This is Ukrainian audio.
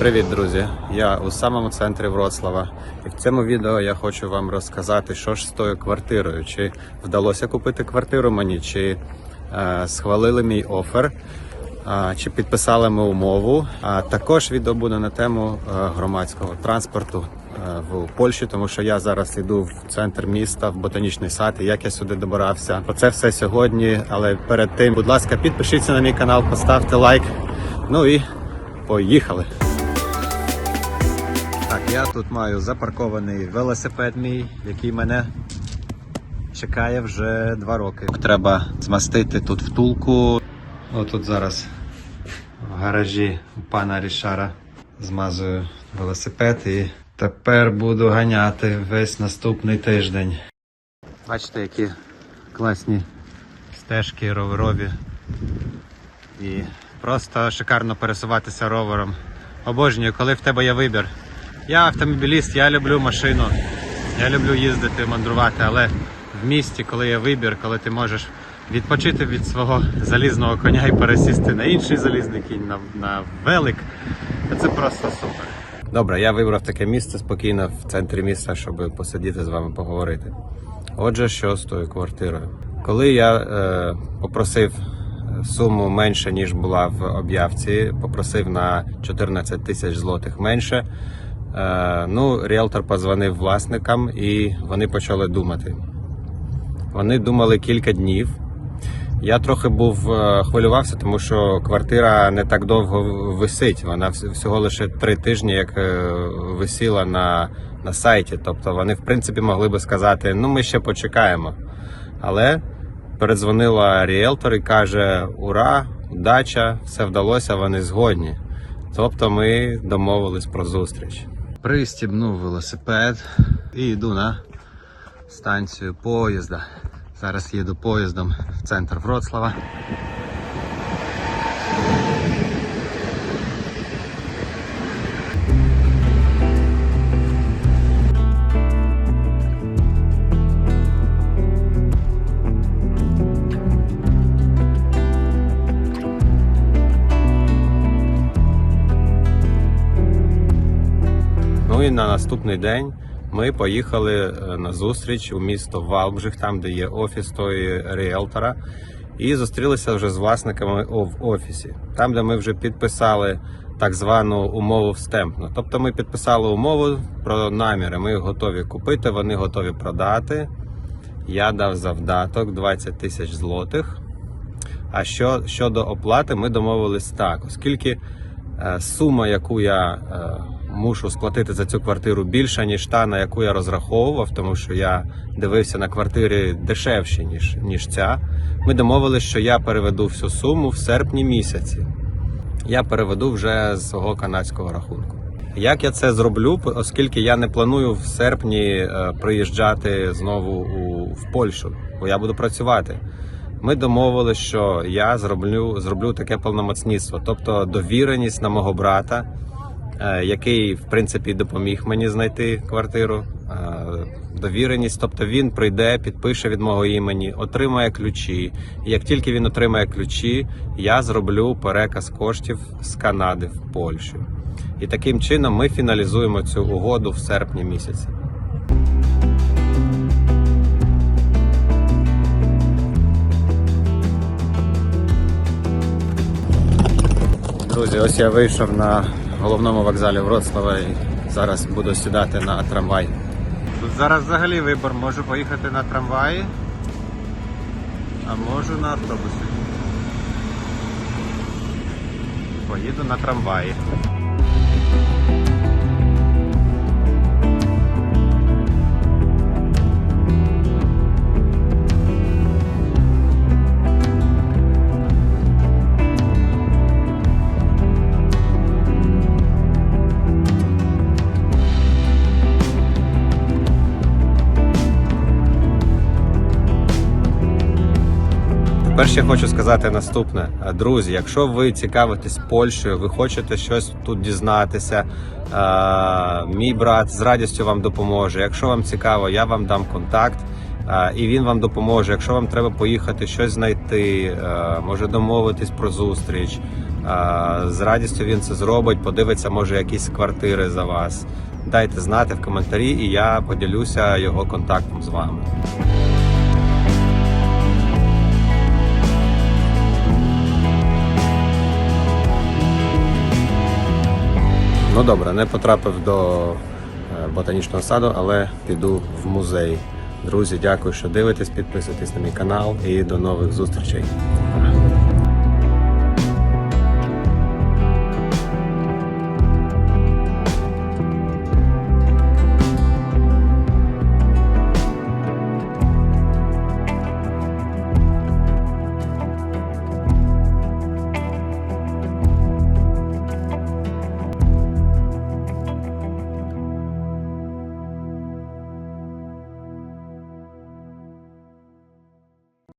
Привіт, друзі! Я у самому центрі Вроцлава. І в цьому відео я хочу вам розказати, що ж з тою квартирою. Чи вдалося купити квартиру мені, чи е, схвалили мій офер, е, чи підписали ми умову. А також відео буде на тему е, громадського транспорту е, в Польщі, тому що я зараз йду в центр міста, в ботанічний сад, і як я сюди добирався. Про це все сьогодні. Але перед тим, будь ласка, підпишіться на мій канал, поставте лайк. Ну і поїхали! Так, я тут маю запаркований велосипед мій, який мене чекає вже два роки. Треба змастити тут втулку. Отут зараз в гаражі у пана Рішара змазую велосипед і тепер буду ганяти весь наступний тиждень. Бачите, які класні стежки роверові. І просто шикарно пересуватися ровером. Обожнюю, коли в тебе є вибір. Я автомобіліст, я люблю машину, я люблю їздити, мандрувати, але в місті, коли є вибір, коли ти можеш відпочити від свого залізного коня і пересісти на інший залізний кінь, на, на велик, це просто супер. Добре, я вибрав таке місце спокійно в центрі міста, щоб посидіти з вами поговорити. Отже, що з тою квартирою? Коли я е, попросив суму менше, ніж була в об'явці, попросив на 14 тисяч злотих менше. Е, ну, ріелтор позвонив власникам і вони почали думати. Вони думали кілька днів. Я трохи був е, хвилювався, тому що квартира не так довго висить. Вона всього лише три тижні, як е, висіла на, на сайті. Тобто вони, в принципі, могли би сказати, ну ми ще почекаємо. Але передзвонила ріелтор і каже: Ура, удача, все вдалося, вони згодні. Тобто ми домовились про зустріч. Пристібнув велосипед і йду на станцію поїзда. Зараз їду поїздом в центр Вроцлава. Ну і на наступний день ми поїхали е, на зустріч у місто Валбжих, там де є офіс тої ріелтора, і зустрілися вже з власниками в офісі, там, де ми вже підписали так звану умову встемпну. Тобто ми підписали умову про наміри. Ми готові купити, вони готові продати. Я дав завдаток 20 тисяч злотих. А що щодо оплати, ми домовились так, оскільки е, сума, яку я е, мушу сплатити за цю квартиру, більша ніж та, на яку я розраховував, тому що я дивився на квартири дешевші, ніж, ніж ця. Ми домовились, що я переведу всю суму в серпні місяці. Я переведу вже з свого канадського рахунку. Як я це зроблю, оскільки я не планую в серпні е, приїжджати знову у, в Польщу, бо я буду працювати. Ми домовились, що я зроблю, зроблю таке повномацництво, тобто довіреність на мого брата, який в принципі допоміг мені знайти квартиру. Е, Довіреність, тобто він прийде, підпише від мого імені, отримає ключі. І як тільки він отримає ключі, я зроблю переказ коштів з Канади в Польщу. І таким чином ми фіналізуємо цю угоду в серпні місяці. Друзі, ось я вийшов на головному вокзалі Вроцлава і зараз буду сідати на трамвай. Тут зараз взагалі вибор, можу поїхати на трамваї, а можу на автобусі. Поїду на трамваї. Тепер ще хочу сказати наступне. Друзі, якщо ви цікавитесь Польщею, ви хочете щось тут дізнатися, е, мій брат з радістю вам допоможе. Якщо вам цікаво, я вам дам контакт. А, І він вам допоможе. Якщо вам треба поїхати щось знайти, е, може домовитись про зустріч. З радістю він це зробить, подивиться, може, якісь квартири за вас. Дайте знати в коментарі, і я поділюся його контактом з вами. Ну добре, не потрапив до е, ботанічного саду, але піду в музей. Друзі, дякую, що дивитесь, підписуйтесь на мій канал і до нових зустрічей.